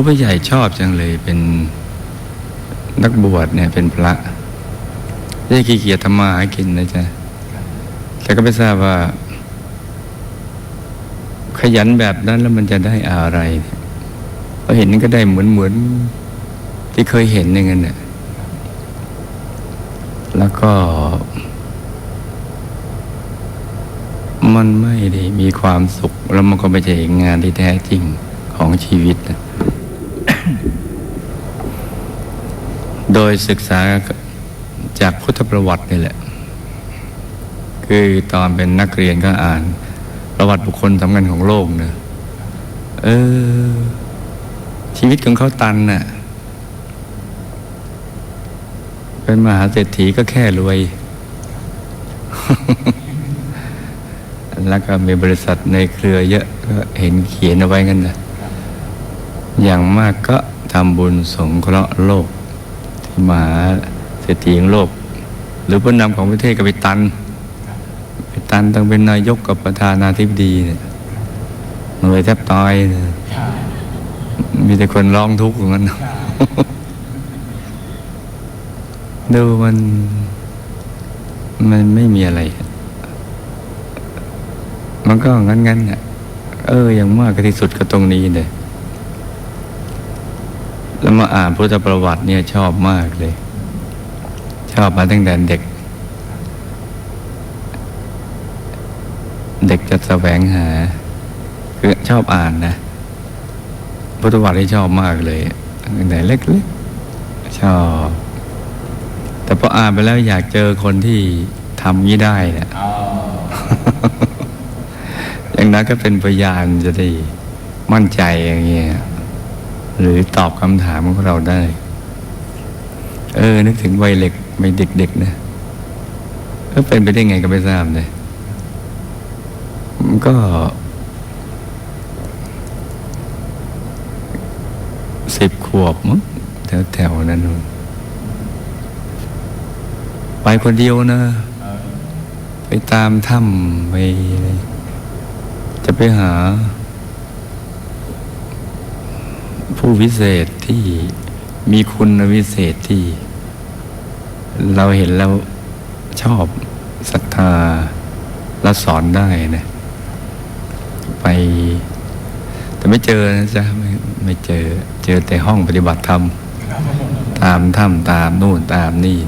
ครูผู้ใหญ่ชอบจังเลยเป็นนักบวชเนี่ยเป็นพระไม่ได้ขี้เกียจทำมาหากินนะจ๊ะแต่ก็ไม่ทราบว่า ขยันแบบนั้นแล้วมันจะได้อะไรเนี่ยพอเห็นก็ได้เหมือนเหมือนที่เคยเห็นอย่างนั้นเนี่ยแล้วก็ มันไม่ได้มีความสุข แล้วมันก็ไม่ใช่งานที่แท้จริงของชีวิตนะ โดยศึกษาจากพุทธประวัตินี่แหละ คือตอนเป็นนักเรียนก็อ่าน ประวัติบุคคลสำคัญของโลกเนะเออ ชีวิตของเขาตันน่ะ เป็นมหาเศรษฐีก็แค่รวย แล้วก็มีบริษัทในเครือเยอะก็เห็นเขียนเอาไว้กันนะอย่างมากก็ทำบุญสงเคราะห์โลก มหาเศรษฐีของโลก หรือผู้นำของประเทศก็ไปตันไปตันต้องเป็นนายกกับประธานาธิบดีเนี่ยเหนื่อยแทบตายเนี่ยมีแต่คนร้องทุกข์อย่างนั้นดูมัน มันไม่มีอะไร มันก็งั้นงั้นๆเนี่ยเอออย่างมากก็ที่สุดก็ตรงนี้เลย แล้วมาอ่านพุทธประวัติเนี่ยชอบมากเลย ชอบมาตั้งแต่เด็ก เด็กจะแสวงหา คือชอบอ่านนะ พุทธประวัติที่ชอบมากเลยตั้งแต่เล็กๆชอบ แต่พออ่านไปแล้วอยากเจอคนที่ทำนี้ได้เนี่ยอย่างนั้นก็เป็นพยานจะได้มั่นใจอย่างเงี้ย หรือตอบคำถามของเราได้ เออ นึกถึงวัยเล็กวัยเด็กๆนะก็เป็นไปได้ไงก็ไม่ทราบเลยก็ สิบขวบมั้งแถวๆนั้นนู่นไปคนเดียวนะ ไปตามถ้ำไปจะไปหา ผู้วิเศษที่มีคุณวิเศษที่ เราเห็นแล้วชอบศรัทธาแล้วสอนได้นะไป แต่ไม่เจอนะจ๊ะไม่ไม่เจอ เจอแต่ห้องปฏิบัติธรรม ตามถ้ำตามนู่นตามนี่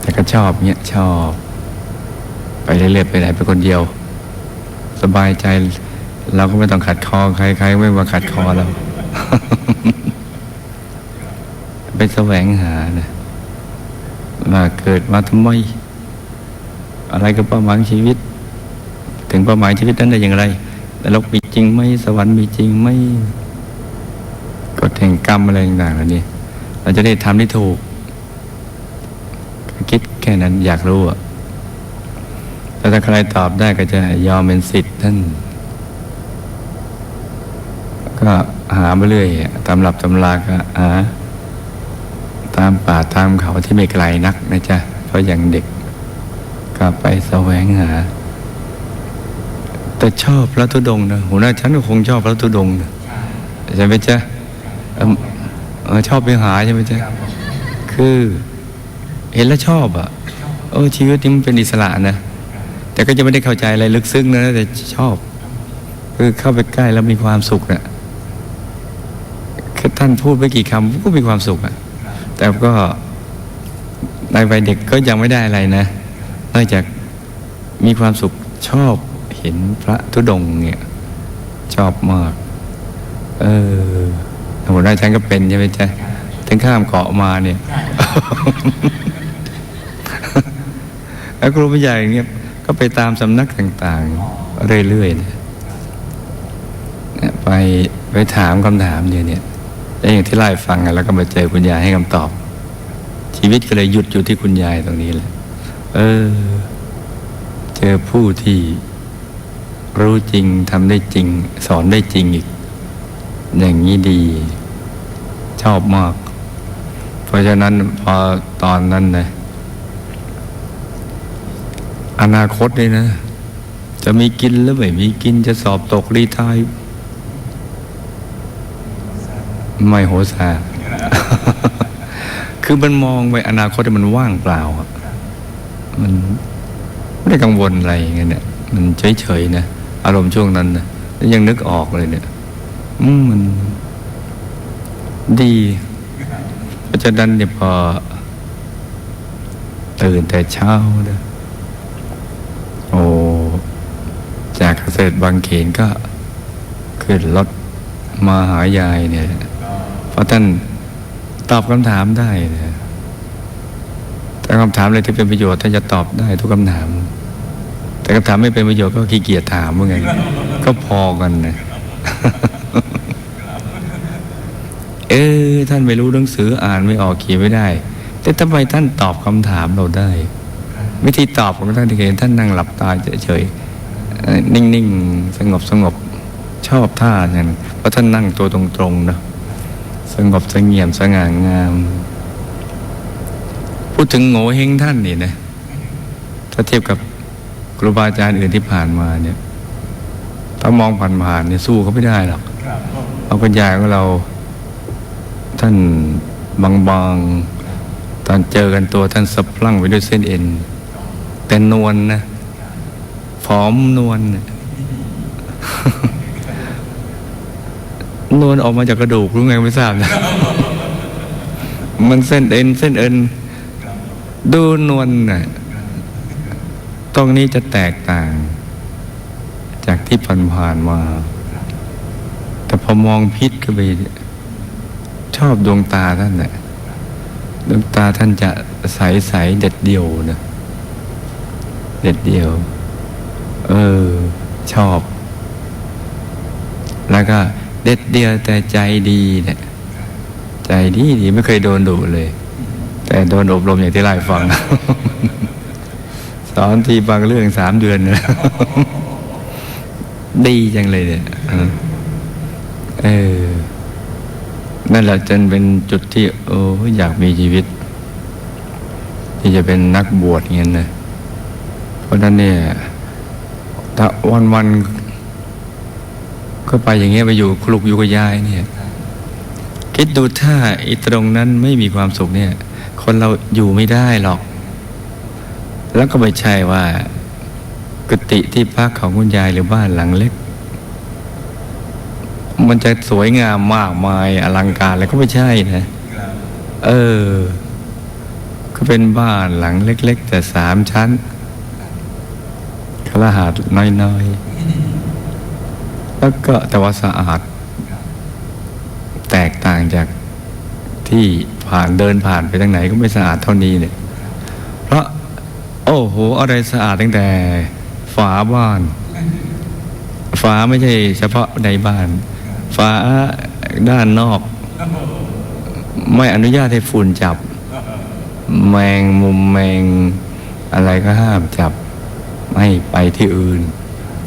แต่ก็ชอบเนี้ยชอบ ไปเรื่อยๆไปไหนไปคนเดียว สบายใจเราก็ไม่ต้องขัดคอใครใครไม่มาขัดคอเรา ไปแสวงหานะว่าเกิดมาทำไม อะไรก็เป้าหมายชีวิต ถึงเป้าหมายชีวิตนั้นได้อย่างไรแต่โลกมีจริงไหมสวรรค์มีจริงไหมกฎแห่งกรรมอะไรต่างๆเหล่านี้เราจะได้ทำได้ถูก คิดแค่นั้นอยากรู้อะแต่ถ้าใครตอบได้ก็จะยอมเป็นสิทธิ์ท่านก็ หาไปเรื่อยตำรับตำราก็หาตามป่าตามเขาที่ไม่ไกลนักนะจ๊ะ เพราะอย่างเด็กก็ไปแสวงหา แต่ชอบพระธุดงค์นะหัวหน้าฉันก็คงชอบพระธุดงค์นะใช่ไหมจ๊ะออชอบไปหาใช่ไหมจ๊ะ คือเห็นแล้วชอบอะเออชีวิตนี้มันเป็นอิสระนะ แต่ก็จะไม่ได้เข้าใจอะไรลึกซึ้งนะแต่ชอบ คือเข้าไปใกล้แล้วมีความสุขนะคือ ท่านพูดไม่กี่คำก็มีความสุขอะแต่ก็ในวัยเด็กก็ยังไม่ได้อะไรนะนอกจากมีความสุขชอบเห็นพระธุดงเนี่ยชอบมาก เออหัวหน้าฉันก็เป็นใช่ไหมจ๊ะถึงข้ามเกาะมาเนี่ย แล้วครูผู้ใหญ่เนี่ยก็ไปตามสำนักต่าง ๆ เรื่อยๆนะเนี่ยไปไปถามคำถามเดียวเนี่ย แล้วอย่างที่ไล่ฟังอะแล้วก็มาเจอคุณยายให้คำตอบ ชีวิตก็เลยหยุดอยู่ที่คุณยายตรงนี้แหละ เออ เจอผู้ที่รู้จริงทำได้จริง สอนได้จริงอีก อย่างนี้ดี ชอบมาก เพราะฉะนั้นพอตอนนั้นนะอนาคตเลยนะ จะมีกินหรือไม่มีกินจะสอบตกรีทาย ไม่โหสาคือมันมองไปอนาคตมันว่างเปล่าอะมันไม่ได้กังวลอะไรอย่างเงี้ยเนี่ยมันเฉยๆนะอารมณ์ช่วงนั้นนะยังนึกออกเลยเนี่ยอืมมันดีเพราะฉะนั้นเนี่ยพอ ตื่นแต่เช้านะโอ้จากเกษตรบางเขนก็ขึ้นรถมาหายายเนี่ย เพราะท่านตอบคำถามได้นะแต่คำถามอะไรที่เป็นประโยชน์ท่านจะตอบได้ทุกคำถาม แต่คำถามไม่เป็นประโยชน์ก็ขี้เกียจถามว่าไงก็พอกันนะเออท่านไม่รู้หนังสืออ่านไม่ออกเขียนไม่ได้ แต่ทำไมท่านตอบคำถามเราได้ วิธีตอบของท่านที่เห็นท่านนั่งหลับตาเฉยๆเอ่อนิ่งๆ สงบสงบชอบท่านั้นเพราะท่านนั่งตัวตรงๆนะ สงบสงเงียมสง่างาม พูดถึงโง่เฮงท่านนี่นะ ถ้าเทียบกับครูบาอาจารย์อื่นที่ผ่านมาเนี่ย ถ้ามองผ่านๆเนี่ยสู้เขาไม่ได้หรอกเอาปัญญาของเรา ท่านบางๆ ตอนเจอกันตัวท่านสะพลั่งไปด้วยเส้นเอ็น แต่นวลนะผอมนวลน่ะ นวลออกมาจากกระดูกรู้ไงไม่ทราบนะมันเส้นเอ็นเส้นเอ็นดูนวลน่ะตรงนี้จะแตกต่าง จากที่ผ่านๆมา แต่พอมองพิษก็ไปชอบดวงตาท่านน่ะดวงตาท่านจะใสๆเด็ดเดียวนะเด็ดเดียว เออ ชอบ แล้วก็ เด็ดเดียวแต่ใจดีเนี่ยใจดีดีไม่เคยโดนดุเลย แต่โดนอบรมอย่างที่ไล่าให้ฟัง สอนทีบางเรื่องสามเดือนเนะดีจังเลยเนี่ยเออ นั่นแหละจนเป็นจุดที่ โอ้อยากมีชีวิต ที่จะเป็นนักบวชเงี้ยนะเพราะนั้นเนี่ย ถ้าวันวัน ก็ไปอย่างเงี้ยไปอยู่คลุกอยู่กับยายเนี่ยคิดดูถ้าอ้ตรงนั้นไม่มีความสุขเนี่ย คนเราอยู่ไม่ได้หรอก แล้วก็ไม่ใช่ว่า กุฏิที่พักของคุณยายหรือบ้านหลังเล็ก มันจะสวยงามมากมายอลังการแล้วก็ไม่ใช่นะ เออ ก็เป็นบ้านหลังเล็ก ๆ แต่สามชั้นคละหาดน้อยๆ แล้วก็แต่ว่าสะอาด แตกต่างจากที่ผ่านเดินผ่านไปทางไหนก็ไม่สะอาดเท่านี้เนี่ย เพราะ โอ้โห อะไรสะอาดตั้งแต่ ฝาบ้าน ฝาไม่ใช่เฉพาะในบ้าน ฝาด้านนอก ไม่อนุญาตให้ฝุ่นจับ แมงมุมแมงอะไรก็ห้ามจับ ไม่ไปที่อื่น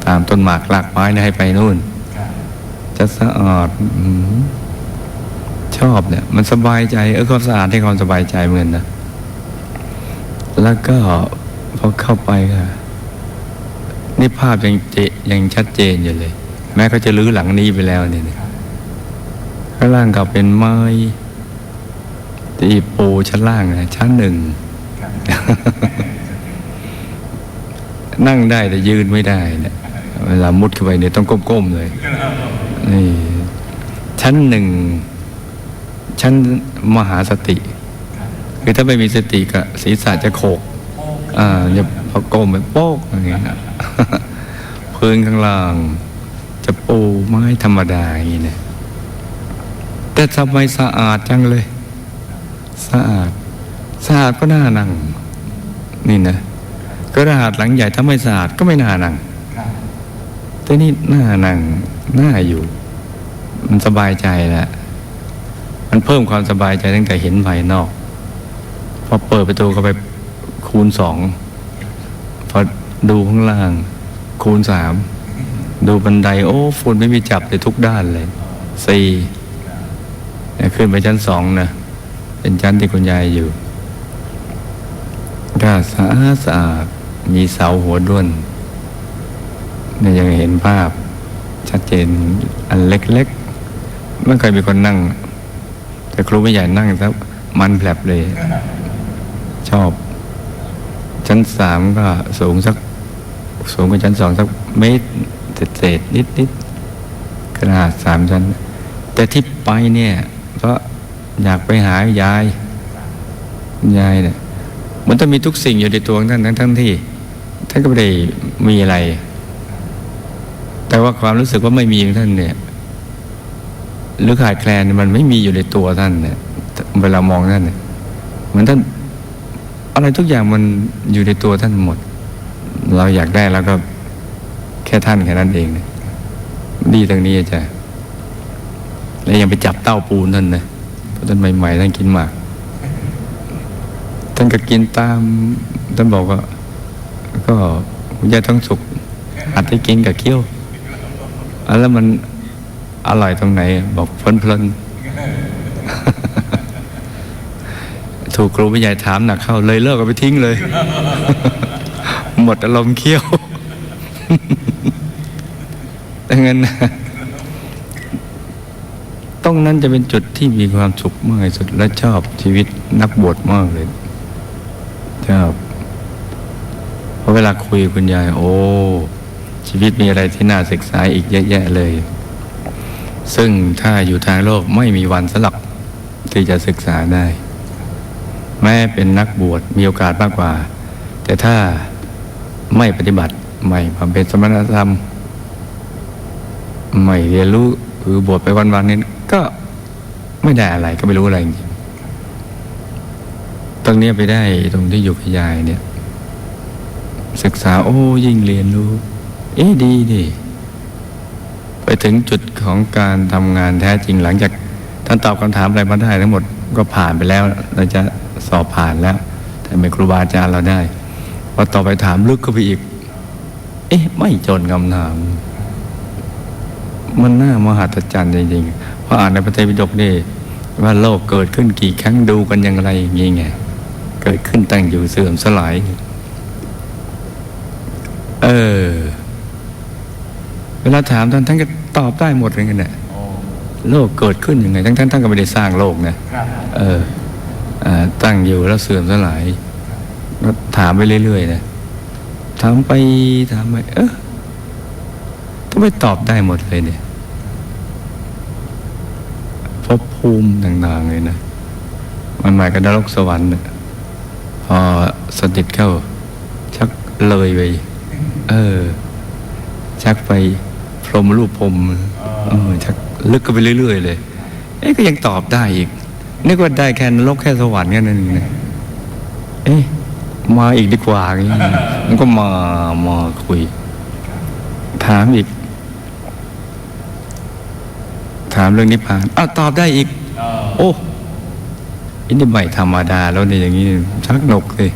ตามต้นหมากหลากไม้นะให้ไปนู่น จะสะอาดอืมชอบเนี่ย มันสบายใจเออความสะอาดให้ความสบายใจเหมือนนะ แล้วก็พอเข้าไปก็นี่ภาพยังเจยังชัดเจนอยู่เลย แม้เขาจะรื้อหลังนี้ไปแล้วเนี่ยข้างล่างก็เป็นไม้ที่ปูชั้นล่างนะชั้นหนึ่ง นั่งได้แต่ยืนไม่ได้เนี่ยเวลามุดเข้าไปเนี่ยต้องก้มๆเลยนี่ชั้นหนึ่งชั้นมหาสติ คือถ้าไม่มีสติก็ศีรษะจะโขกอ่าจะพอก้มไปโป๊กอย่างเงี้ยพื้นข้างล่าง จะปูไม้ธรรมดาอย่างนี้เนี่ยแต่ทำไมสะอาดจังเลย สะอาดสะอาดก็น่านั่ง นี่นะ ก็รหัสหลังใหญ่ถ้าไม่สะอาดก็ไม่น่านั่งแต่นี่น่านั่งน่าอยู่ มันสบายใจแล้วมันเพิ่มความสบายใจตั้งแต่เห็นภายนอก พอเปิดประตูเข้าไปคูณสองพอดูข้างล่าง คูณสามดูบันไดโอ้ฝุ่นไม่มีจับเลยทุกด้านเลยสี่เนี่ยขึ้นไปชั้นสองนะเป็นชั้นที่คุณยายอยู่ก็สะอาดสะอาด มีเสาหัวด้วนเนี่ยยังเห็นภาพชัดเจนอันเล็กๆไม่เคยมีคนนั่ง แต่ครูไม่ใหญ่นั่งแล้วมันแผลบเลย ชอบ ชั้นสามก็สูงสัก สูงกว่าชั้นสองสักเมตรเศษๆนิดๆขนาดสามชั้น แต่ที่ไปเนี่ย เพราะอยากไปหายาย ยายเนี่ยมันต้องมีทุกสิ่งอยู่ในตัวท่านทั้งทั้งที่ ท่านก็ไม่ได้มีอะไร แต่ว่าความรู้สึกว่าไม่มีของท่านเนี่ย หรือขาดแคลนมันไม่มีอยู่ในตัวท่านเนี่ยเวลามองท่านเนี่ยเหมือนท่านอะไรทุกอย่างมันอยู่ในตัวท่านหมด เราอยากได้แล้วก็แค่ท่านแค่นั้นเองเนี่ยดีตรงนี้อาจารย์แล้วยังไปจับเต้าปูนท่านนะเพราะท่านใหม่ๆท่านกินมาก ท่านก็กินตามท่านบอกว่า ก็คุณยายท้องสุกอัดให้กินกับเคี้ยวแล้วมันอร่อยตรงไหน บอกเพลินๆถูกครูผู้ใหญ่ถามหนักเข้า เลยเลิกก็ไปทิ้งเลย หมดอารมณ์เคี้ยวดังนั้นนะตรงนั้นจะเป็นจุดที่มีความสุขมากที่สุดและชอบชีวิตนักบวชมากเลยชอบ เพราะเวลาคุยคุณยาย โอ้ ชีวิตมีอะไรที่น่าศึกษาอีกเยอะแยะเลย ซึ่งถ้าอยู่ทางโลกไม่มีวันสลับที่จะศึกษาได้ แม้เป็นนักบวชมีโอกาสมากกว่า แต่ถ้าไม่ปฏิบัติ ไม่บำเพ็ญสมณธรรม ไม่เรียนรู้คือบวชไปวันๆนี้ก็ไม่ได้อะไรก็ไม่รู้อะไรจริงตรงนี้ไปได้ตรงที่อยู่กับยายเนี่ย ศึกษาโอ้ยิ่งเรียนรู้ เอ๊ดีดิไปถึงจุดของการทำงานแท้จริงหลังจากท่านตอบคำถามอะไรมาได้ทั้งหมดก็ผ่านไปแล้วเราจะสอบผ่านแล้วแต่เป็นครูบาอาจารย์เราได้พอต่อไปถามลึกเข้าไปอีก เอ๊ะ ไม่จนคำถาม มันน่ามหัศจรรย์จริงๆเพราะอ่านในพระไตรปิฎกนี่ว่าโลกเกิดขึ้นกี่ครั้งดูกันอย่างไรอย่างนี้ไง เกิดขึ้นตั้งอยู่เสื่อมสลาย เออ เวลาถามท่านท่านก็ตอบได้หมดเลยกันเนี่ยโลกเกิดขึ้นยังไง ทั้งท่านท่านก็ไม่ได้สร้างโลกนะครับเอออ่าตั้งอยู่แล้วเสื่อมสลายก็ถามไปเรื่อยๆนะถามไปถามไปเออทำไมตอบได้หมดเลยเนี่ยภพภูมิต่างๆเลยนะมันหมายกับนรกสวรรค์น่ะพอสนิทเข้าชักเลยไป เออ ชักไปพรหมรูปพรหมเออชักลึกก็ไปเรื่อย ๆ เลย เอ๊ะก็ยังตอบได้อีกนึกว่าได้แค่นรกแค่สวรรค์แค่นั้นเองนะเอ๊ะมาอีกดีกว่าอย่างนี้มันก็มามาคุย ถามอีก ถามเรื่องนิพพานอ้าวตอบได้อีกเออโอ้อันนี้ไม่ธรรมดาแล้วเนี่ยอย่างนี้ชักหนกเลย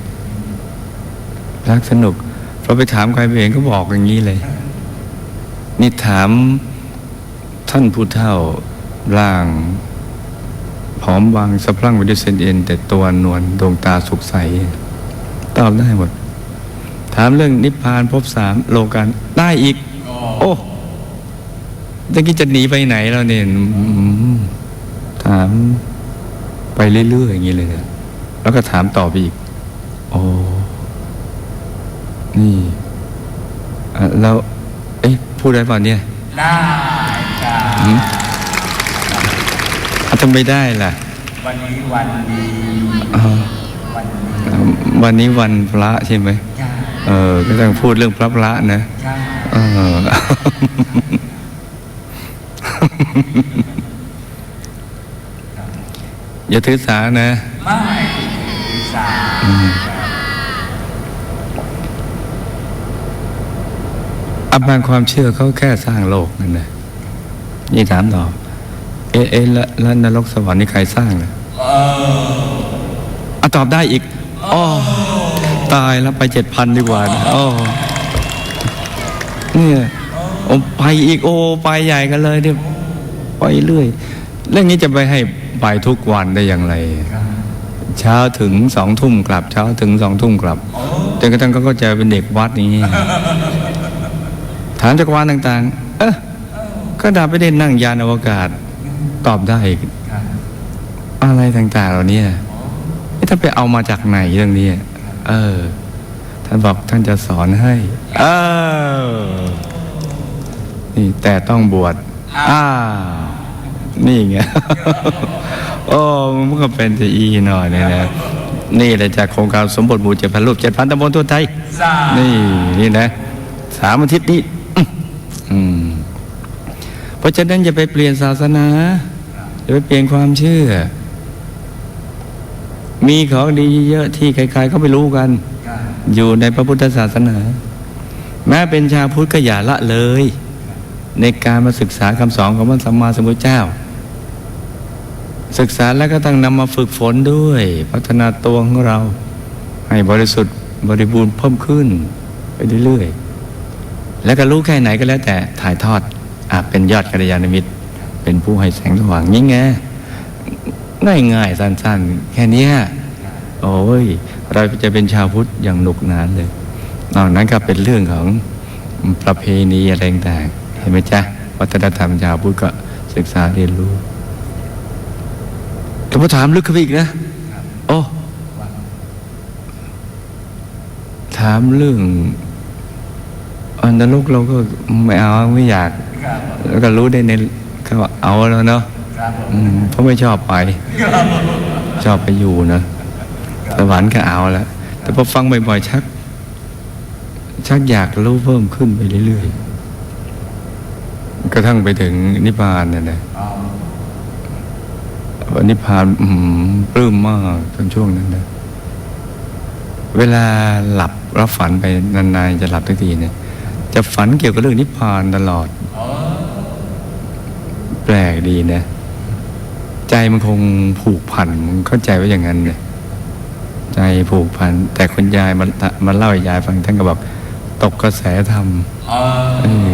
ชักสนุก เพราไปถามใครไปเห็นก็บอกอย่างนี้เลย นี่ถามท่านผู้เฒ่าร่างผอมบางสะพรั่งไปด้วยเส้นเอ็น แต่ตัวนวลดวงตาสุขใส ตอบได้หมด ถามเรื่องนิพพานภพสามโลกันได้อีก โอ้ตะกี้จะหนีไปไหนแล้วเนี่ยถามไปเรื่อยๆอย่างนี้เลยนะแล้วก็ถามต่อไปอีก โอ้ นี่อะแล้วเอ๊ะพูดได้เปล่าเนี่ย ได้จ้าอืมอะทำไม่ได้ล่ะ วันนี้วันดีอ๋อวันดีอะวันนี้วันพระใช่ไหมจ้าเออ ก็ต้องพูดเรื่องพระพระนะจ้าเอออย่าถือสานะ ไม่ดีสา อับางความเชื่อเขาแค่สร้างโลกนั่นนะนี่ถามต่อ เอะเอะแล้วแล้วนรกสวรรค์นี่ใครสร้างเลยเอออะตอบได้อีกอ๋อตายแล้วไปเจ็ดพันดีกว่านะอ๋อเนี่ยโอ้ไปอีกโอ้ไปใหญ่กันเลยเนี่ยไปเรื่อยเรื่องนี้จะไปให้ไปทุกวันได้อย่างไรเช้าถึงสองทุ่มกลับ เช้าถึงสองทุ่มกลับจนกระทั่งเขาก็จะเป็นเด็กวัดนี้ ถามจักรวาลต่าง ๆ เออก็ดาไม่ได้นั่งยานอวกาศตอบได้ครับอะไรต่าง ๆ เหล่านี้เอ๊ะท่านไปเอามาจากไหนเรื่องนี้เออ ท่านบอกท่านจะสอนให้ เออ นี่แต่ต้องบวชอ้าวนี่ไงโอ้มันก็เป็นจะอีหน่อยเนี่ยนะนี่แหละจากโครงการสมบทหมู่เจ็ดพันรูปเจ็ดพันตำบลทั่วไทยสานี่นี่นะสามอาทิตย์นี้อืม เพราะฉะนั้นอย่าไปเปลี่ยนศาสนาอย่าไปเปลี่ยนความเชื่อ มีของดีเยอะที่ใครๆเขาไม่รู้กัน อยู่ในพระพุทธศาสนา แม้เป็นชาวพุทธก็อย่าละเลย ในการมาศึกษาคำสอนของพระสัมมาสัมพุทธเจ้า ศึกษาแล้วก็ต้องนำมาฝึกฝนด้วย พัฒนาตัวของเรา ให้บริสุทธิ์บริบูรณ์เพิ่มขึ้นไปเรื่อยๆ แล้วก็รู้แค่ไหนก็แล้วแต่ถ่ายทอดอาจเป็นยอดกัลยาณมิตร เป็นผู้ให้แสงสว่างยิ่งไงง่ายๆสั้นๆ แค่เนี้ยโอ้ย เราจะเป็นชาวพุทธอย่างหนุกหนานเลยนอกนั้นก็เป็นเรื่องของประเพณีอะไรต่างๆเห็นไหมจ๊ะวัฒนธรรมชาวพุทธก็ศึกษาเรียนรู้แต่พอถามลึกเข้าไปอีกนะโอ้ถามเรื่อง อันนรกเราก็ไม่เอาไม่อยากครับแล้วก็รู้ได้ในก็เอาแล้วเนาะครับผมอืมเพราะไม่ชอบไป ชอบไปอยู่นะสวรรค์ก็เอาแล้วแต่พอฟังบ่อยๆชัก ชักอยากรู้เพิ่มขึ้นไปเรื่อยๆกระทั่งไปถึงนิพพานเนี่ยนะอ๋อนิพพานอืมปลื้มมากตอนช่วงนั้นนะเวลาหลับแล้วฝันไปนานๆจะหลับทุกทีเนี่ย จะฝันเกี่ยวกับเรื่องนิพพานตลอดอ๋อแปลกดีนะ ใจมันคงผูกพันมันเข้าใจว่าอย่างนั้นเนี่ยใจผูกพัน แต่คุณยายมามาเล่าให้ยายฟังท่านก็บอกตกกระแสธรรมอ๋อเออ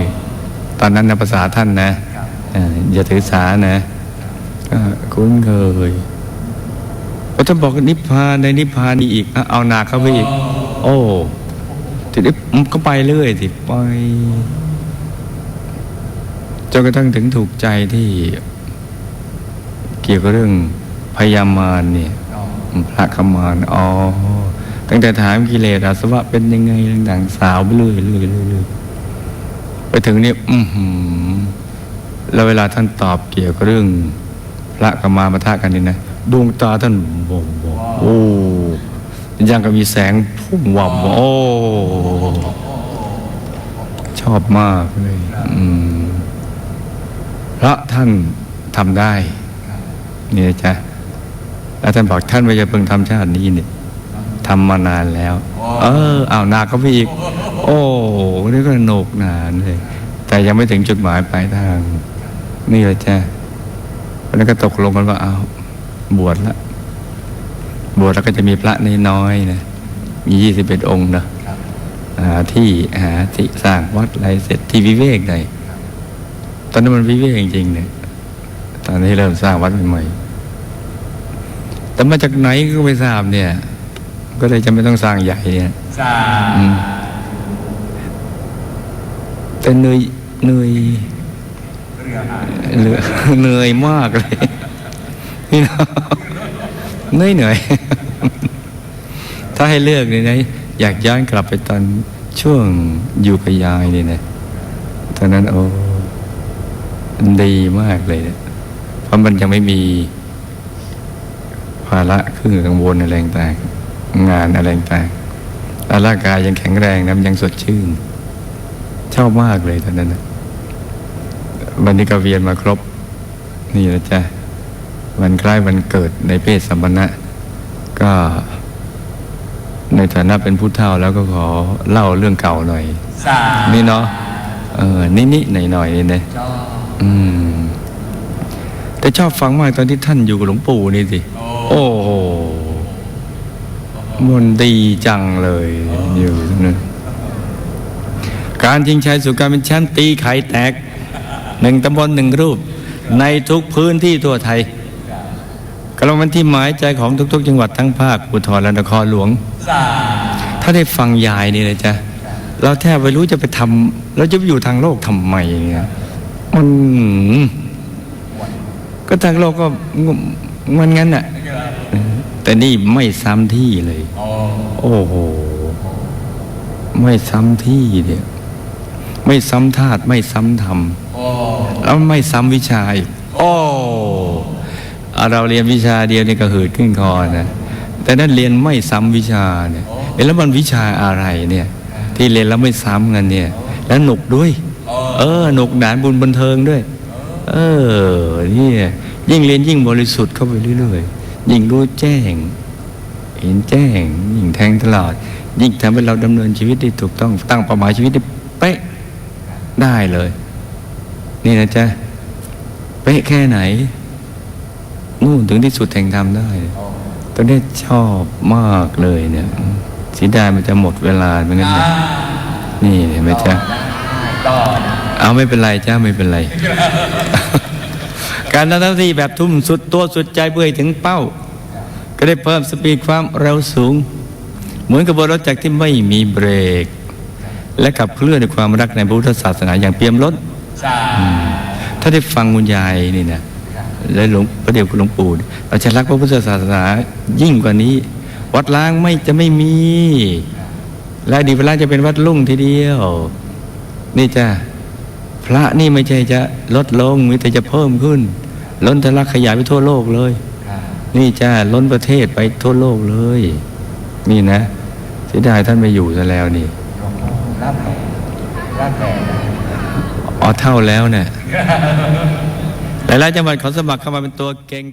ตอนนั้นนะภาษาท่านนะครับเอออย่าถือสานะก็คุ้นเคยพอท่านบอกนิพพานในนิพพานนี่อีกอะเอาหนักเข้าไปอีก โอ้ ทีนี้มันก็ไปเรื่อยสิไปจนกระทั่งถึงถูกใจที่ เกี่ยวกับเรื่องพยามารเนี่ยพระขมานอ๋อตั้งแต่ถามกิเลสอาสวะเป็นยังไงต่างๆสาวไปเรื่อยเรื่อยเรื่อยไปถึงนี่อือหือแล้วเวลาท่านตอบเกี่ยวกับเรื่อง พระกบมารปะทะกันนี่นะดวงตาท่านโบ่งบอกโอ้ ยังก็มีแสงพุ่งวับโอ้ ชอบมากเลยพระท่านทำได้นี่จ๊ะแล้วท่านบอกท่านไม่จะเพิ่งทำชาตินี้เนี่ยทำมานานแล้ว เออเอาวหนาก็ไปอีก โอ้นี่ก็โหนกหนานเลย แต่ยังไม่ถึงจุดหมายปลายทาง นี่แหละจ้ะวันนั้นก็ตกลงกันว่าเอาบวชละ บวชแล้วก็จะมีพระน้อยๆนะมียี่สิบเอ็ดองค์นะหาที่หาที่สร้างวัดอะไรเสร็จที่วิเวกหน่อยตอนนั้นมันวิเวกจริงๆเนี่ยตอนที่เริ่มสร้างวัดใหม่ๆแต่มาจากไหนก็ไม่ทราบเนี่ย ก็เลยจะไม่ต้องสร้างใหญ่เนี่ยสาอืมแต่เหนื่อยเหนื่อยเรือหาเหนื่อยเหนื่อยมากเลยนี่นะ เหนื่อยเหนื่อยถ้าให้เลือกเนี่ยนะอยากย้อนกลับไปตอนช่วงอยู่กับยายเนี่ยนะตอนนั้นโอ้มันดีมากเลยเนี่ยเพราะมันยังไม่มีภาระเครื่องกังวลอะไรต่างงานอะไรต่างร่างกายยังแข็งแรงนะมันยังสดชื่นชอบมากเลยตอนนั้นนะวันนี้ก็เวียนมาครบ นี่นะจ๊ะ วันคล้ายวันเกิดในเพศสัมปนะก็ในฐานะเป็นผู้เฒ่าแล้วก็ขอเล่าเรื่องเก่าหน่อยสานี่เนาะเออนิดๆหน่อยๆนี่นะจออืมแต่ชอบฟังมากตอนที่ท่านอยู่กับหลวงปู่นี่สิโอ้โอ้โหมันดีจังเลยอยู่ตรงนั้นการชิงชัยสู่การเป็นแชมป์ตีไข่แตกหนึ่งตำบลหนึ่งรูป ในทุกพื้นที่ทั่วไทย กำลังเป็นที่หมายใจของทุก ๆ จังหวัดทั้งภาคอุทรและนครหลวงสาถ้าได้ฟังยายนี่เลยจ้ะเราแทบไม่รู้จะไปทำเราจะไปอยู่ทางโลกทำไมเนี่ยมันก็ทางโลกก็มันงั้นน่ะ แต่นี่ไม่ซ้ำที่เลยอ๋อโอ้โห ไม่ซ้ำที่เดียวไม่ซ้ำธาตุไม่ซ้ำธรรมโอ้แล้วไม่ซ้ำวิชาอีกโอ้อะ เราเรียนวิชาเดียวนี่ก็หืดขึ้นคอนะแต่นั่นเรียนไม่ซ้ำวิชาเนี่ยเอ๊ะแล้วมันวิชาอะไรเนี่ย ที่เรียนแล้วไม่ซ้ำกันเนี่ย แล้วหนุกด้วย เออหนุกหนานบุญบันเทิงด้วย เออนี่ยิ่งเรียนยิ่งบริสุทธิ์เข้าไปเรื่อยๆยิ่งรู้แจ้ง เห็นแจ้ง ยิ่งแทงตลอด ยิ่งทำให้เราดำเนินชีวิตได้ถูกต้องตั้งเป้าหมายชีวิตได้เป๊ะได้เลย นี่นะจ๊ะเป๊ะแค่ไหน นู่นถึงที่สุดแห่งธรรมได้ตอนนี้ชอบมากเลยเนี่ยเสียดายมันจะหมดเวลาเหมือนกันนะนี่เห็นไหมจ๊ะต่อเอาไม่เป็นไรจ้าไม่เป็นไร การทำหน้าที่แบบทุ่มสุดตัวสุดใจเพื่อให้ถึงเป้า ก็ได้เพิ่มสปีดความเร็วสูง เหมือนกับบนรถจักรที่ไม่มีเบรก และขับเคลื่อนด้วยความรักในพระพุทธศาสนาอย่างเปี่ยมล้นสาถ้าได้ฟังคุณยายนี่นะ และหลวงพระเดชคุณหลวงปู่เราจะรักพระพุทธศาสนายิ่งกว่านี้ วัดล้างไม่จะไม่มี และอดีตวัดล้างจะเป็นวัดลุ่งทีเดียว นี่จ้ะพระนี่ไม่ใช่จะลดลงมีแต่จะเพิ่มขึ้น ล้นทะลักขยายไปทั่วโลกเลย นี่จ้าล้นประเทศไปทั่วโลกเลย นี่นะเสียดายท่านไม่อยู่ซะแล้วนี่รับแผลรับแผลอ๋อเท่าแล้วเนี่ย หลายๆจังหวัดขอสมัครเข้ามาเป็นตัวเก่ง